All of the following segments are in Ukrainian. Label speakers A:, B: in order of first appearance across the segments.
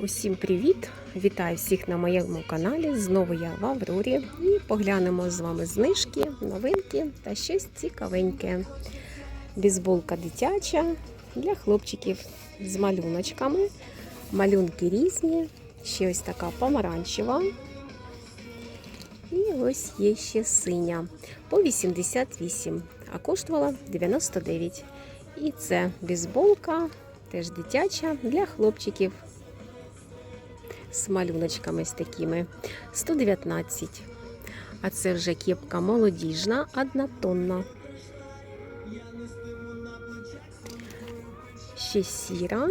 A: Усім привіт! Вітаю всіх на моєму каналі. Знову я в Аврорі і поглянемо з вами знижки, новинки та щось цікавеньке. Бізболка дитяча для хлопчиків з малюночками. Малюнки різні. Ще ось така помаранчева. І ось є ще синя по 88, а коштувала 99. І це бізболка, теж дитяча для хлопчиків з малюночками з такими 119. А це вже кепка молодіжна, однотонна. Ще сіра,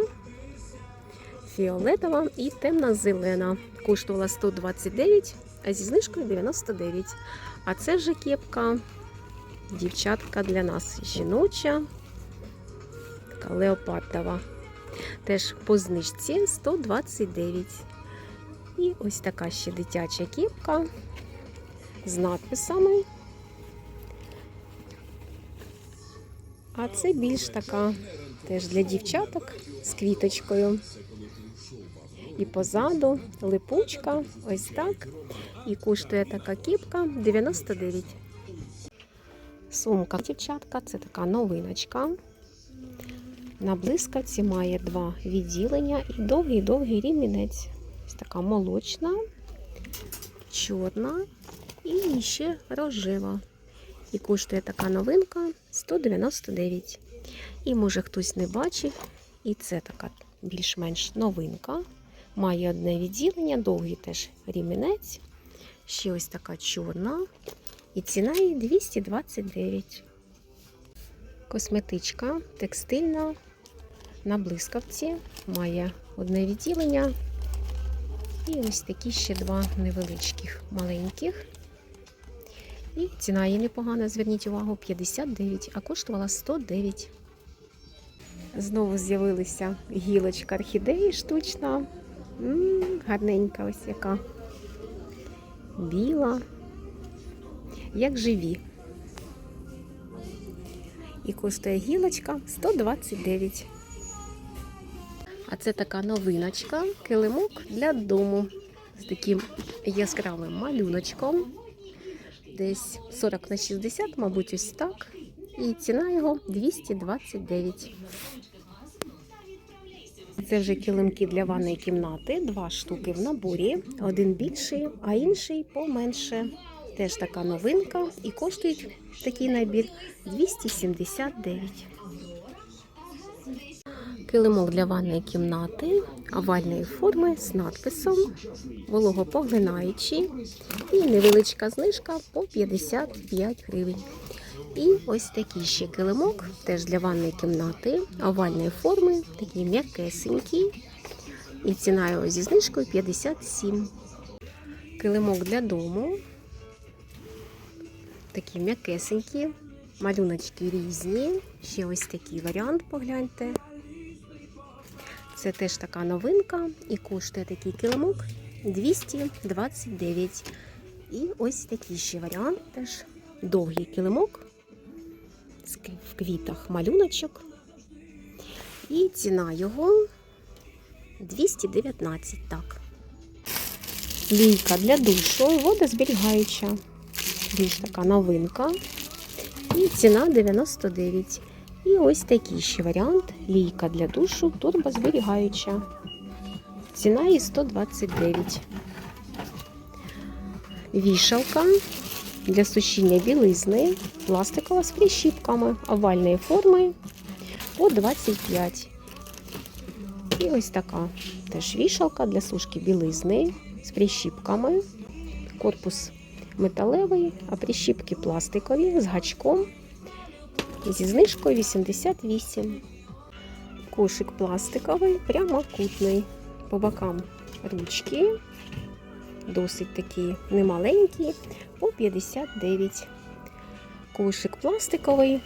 A: фіолетова і темно-зелена. Коштувала 129, а зі знижкою 99. А це вже кепка, дівчатка для нас жіноча, така леопардова. Теж по знижці 129. І ось така ще дитяча кепка з надписами. А це більш така теж для дівчаток з квіточкою. І позаду липучка, ось так. І коштує така кепка 99. Сумка дівчатка, це така новиночка. На блискавці має два відділення і довгий-довгий рівнінець. Ось така молочна, чорна і ще рожева. І коштує така новинка 199. І може хтось не бачив. І це така більш-менш новинка. Має одне відділення, довгий теж рівнець. Ще ось така чорна. І ціна її 229. Косметичка текстильна на блискавці. Має одне відділення. І ось такі ще два невеличких маленьких. І ціна її непогана, зверніть увагу, 59, а коштувала 109. Знову з'явилася гілочка орхідеї штучна. М -м, гарненька ось яка. Біла, як живі. І коштує гілочка 129. А це така новиночка, килимок для дому з таким яскравим малюночком. Десь 40 на 60, мабуть, ось так. І ціна його 229. Це вже килимки для ванної кімнати. Два штуки в наборі. Один більший, а інший поменше. Теж така новинка. І коштують такий набір 279. Килимок для ванної кімнати овальної форми з надписом вологопоглинаючий і невеличка знижка по 55 гривень. І ось такий ще килимок, теж для ванної кімнати, овальної форми, такий м'якесенький. І ціна його зі знижкою 57. Килимок для дому. Такі м'якесенькі, малюночки різні. Ще ось такий варіант, погляньте. Це теж така новинка і коштує такий килимок 229. І ось такий ще варіант, теж довгий килимок в квітах малюночок. І ціна його 219. Так. Лійка для душу, водозберігаюча. Більш така новинка. І ціна 99. І ось такий ще варіант. Лійка для душу, турбозберігаюча. Ціна її 129. Вішалка для сушіння білизни, пластикова з прищіпками овальної форми по 25. І ось така теж вішалка для сушки білизни з прищіпками. Корпус металевий, а прищіпки пластикові з гачком. Зі знижкою 88. Кошик пластиковий, прямокутний. По бокам ручки. Досить такі немаленькі, по 59. Кошик пластиковий,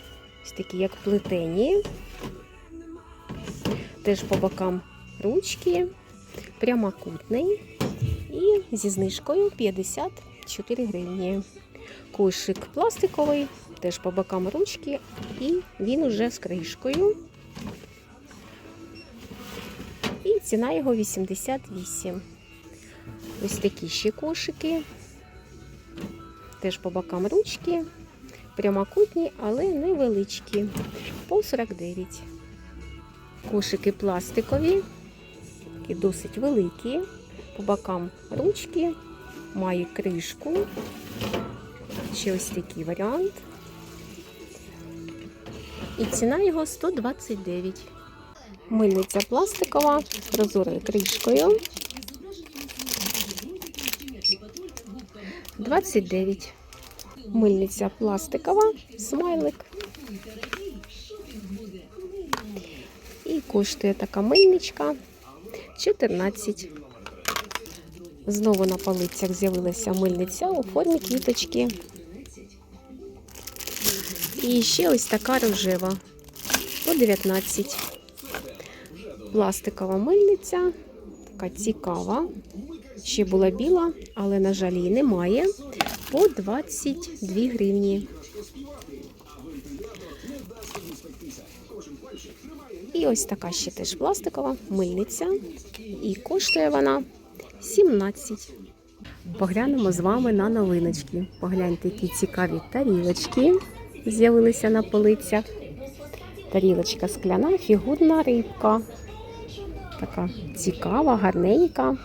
A: ось такі, як плетені. Теж по бокам ручки, прямокутний. І зі знижкою 54 гривні. Кошик пластиковий, теж по бокам ручки, і він уже з кришкою. І ціна його 88. Ось такі ще кошики. Теж по бокам ручки. Прямокутні, але невеличкі. По 49. Кошики пластикові, такі досить великі. По бокам ручки, має кришку. Ще ось такий варіант. І ціна його 129. Мильниця пластикова з прозорою кришкою. 29. Мильниця пластикова, смайлик. І коштує така мильничка 14. Знову на полицях з'явилася мильниця у формі квіточки. І ще ось така рожева по 19. Пластикова мильниця, така цікава. Ще була біла, але, на жаль, її немає. По 22 гривні. І ось така ще теж пластикова мильниця. І коштує вона 17. Поглянемо з вами на новиночки. Погляньте, які цікаві тарілочки з'явилися на полицях. Тарілочка скляна, фігурна рибка. Така цікава, гарненька.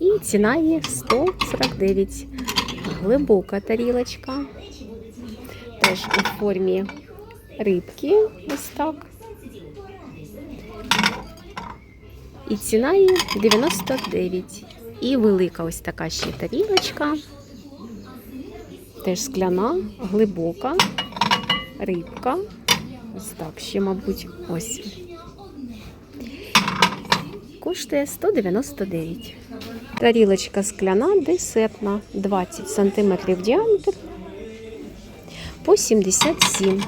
A: І ціна її 149. Глибока тарілочка. Теж у формі рибки. Ось так. І ціна її 99. І велика ось така ще тарілочка. Теж скляна, глибока рибка. Ось так ще, мабуть, ось. Коштує 199. Тарілочка скляна, десертна, 20 см діаметр по 77.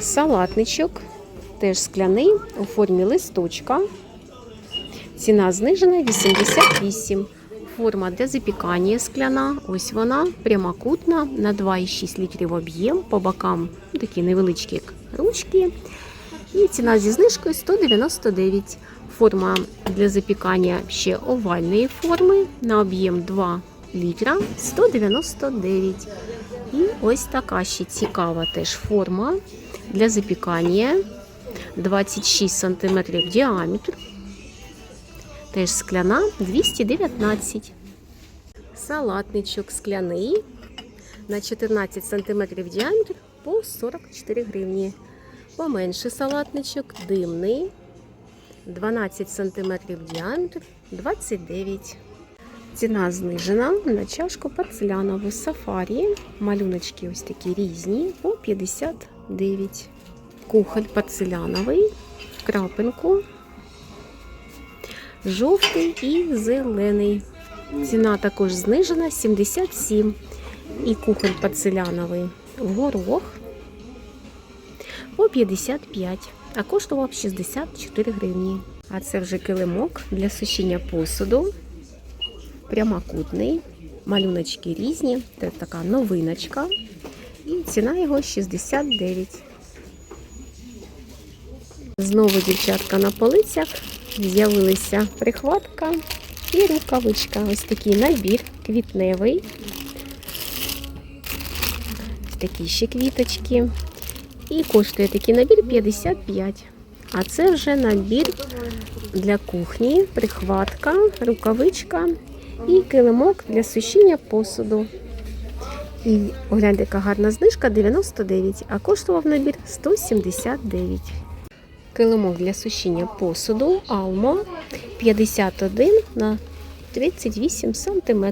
A: Салатничок теж скляний у формі листочка. Ціна знижена 88. Форма для запікання скляна. Ось вона прямокутна на 2,6 літрів об'єм. По бокам такі невеличкі ручки. І ціна зі знижкою 199. Форма для запікання ще овальної форми на об'єм 2 літра 199. І ось така ще цікава теж форма для запікання 26 см діаметр. Теж скляна 219. Салатничок скляний на 14 см діаметр по 44 гривні. Поменше салатничок димний 12 см діаметр 29. Ціна знижена на чашку порцелянову сафарі. Малюночки ось такі різні по 59. Кухоль порцеляновий в крапинку. Жовтий і зелений. Ціна також знижена 77. І кухоль порцеляновий горох по 55, а коштував 64 гривні. А це вже килимок для сушіння посуду. Прямокутний. Малюночки різні. Це така новиночка. І ціна його 69. Знову дівчатка на полицях. З'явилися прихватка і рукавичка. Ось такий набір квітневий. Ось такі ще квіточки. І коштує такий набір 55. А це вже набір для кухні, прихватка, рукавичка і килимок для сушіння посуду. І погляньте, яка гарна знижка 99, а коштував набір 179. Килимок для сушіння посуду Almo 51 на 38 см.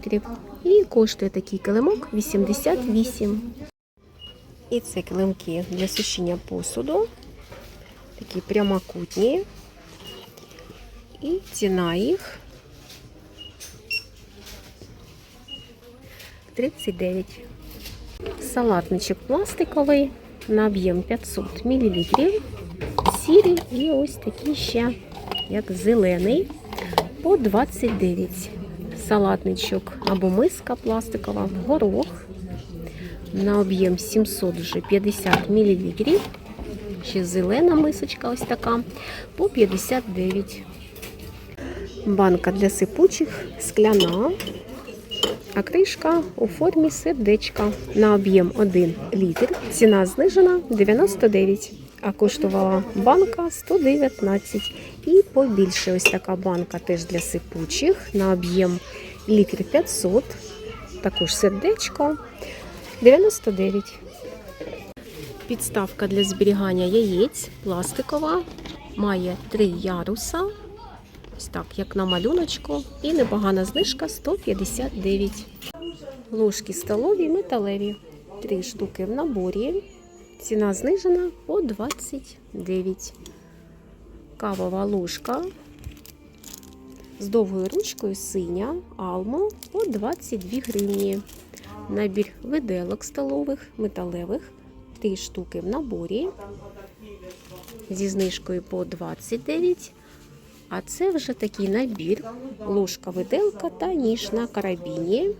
A: І коштує такий килимок 88. І це килимки для сушіння посуду. Такі прямокутні. І ціна їх 39. Салатничок пластиковий на об'єм 500 мл. Сірі і ось такі ще, як зелений, по 29. Салатничок або миска пластикова горох на об'єм 750 мл Ще зелена мисочка ось така по 59. Банка для сипучих скляна, а кришка у формі сердечка на об'єм 1 літр. Ціна знижена 99, а коштувала банка 119. І побільше ось така банка теж для сипучих на об'єм літр 500. Також сердечко 99. Підставка для зберігання яєць пластикова. Має три яруса. Ось так, як на малюночку. І непогана знижка 159. Ложки столові металеві. Три штуки в наборі. Ціна знижена по 29. Кавова ложка з довгою ручкою синя алмо по 22 гривні. Набір виделок столових металевих. Три штуки в наборі зі знижкою по 29. А це вже такий набір. Ложка виделка та ніж на карабіні.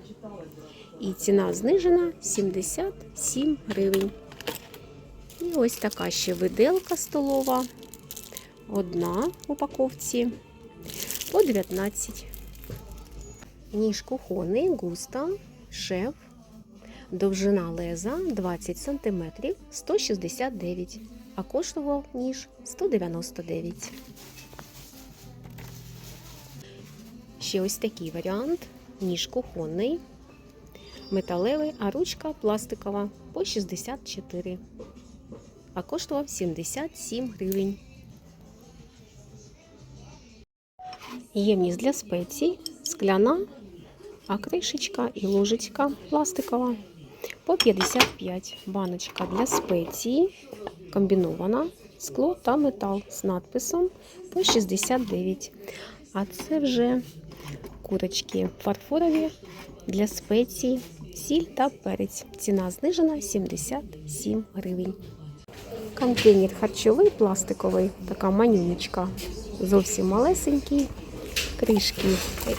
A: І ціна знижена 77 гривень. І ось така ще виделка столова. Одна в упаковці по 19. Ніж кухонний густа, шеф. Довжина леза 20 см 169, а коштував ніж 199. Ще ось такий варіант. Ніж кухонний, металевий, а ручка пластикова по 64, а коштував 77 гривень. Ємність для спецій, скляна, а кришечка і ложечка пластикова по 55. Баночка для спеції, комбінована, скло та метал з надписом по 69. А це вже курочки фарфорові для спецій, сіль та перець. Ціна знижена 77 гривень. Контейнер харчовий пластиковий, така манюнечка. Зовсім малесенький. Кришки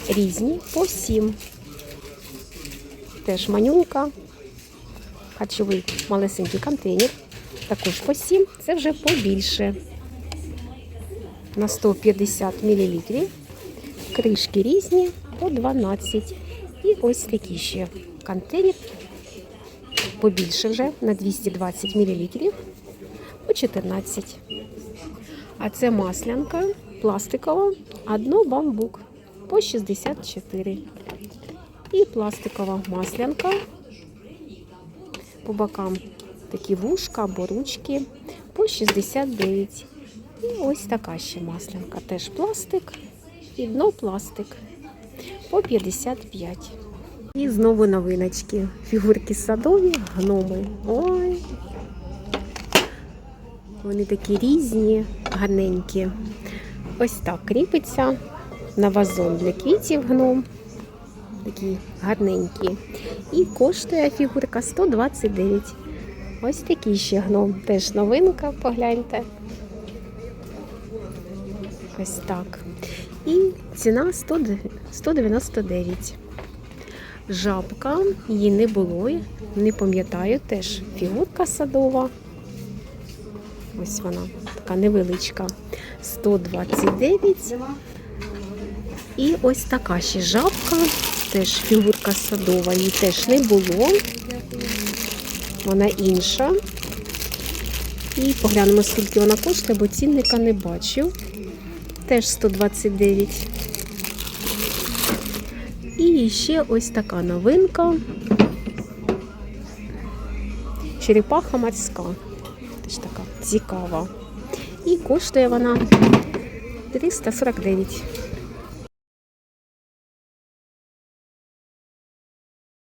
A: різні по 7. Теж манюнька. Харчовий малесенький контейнер. Також по 7. Це вже побільше. На 150 мл. Кришки різні по 12. І ось такі ще контейнер. Побільше вже на 220 мл. По 14. А це маслянка пластикова, одно бамбук по 64. І пластикова маслянка. По бокам такі вушка або ручки по 69. І ось така ще маслянка. Теж пластик і дно пластик по 55. І знову новиночки. Фігурки садові, гноми. Ой. Вони такі різні, гарненькі. Ось так кріпиться на вазон для квітів гном. Такі гарненькі. І коштує фігурка 129. Ось такий ще гном. Теж новинка, погляньте. Ось так. І ціна 199. Жабка, її не було, не пам'ятаю, теж фігурка садова. Ось вона, така невеличка. 129. І ось така ще жабка, теж фігурка садова, її теж не було. Вона інша. І поглянемо, скільки вона коштує, бо цінника не бачу. Теж 129. І ще ось така новинка. Черепаха морська. Цікава. І коштує вона 349.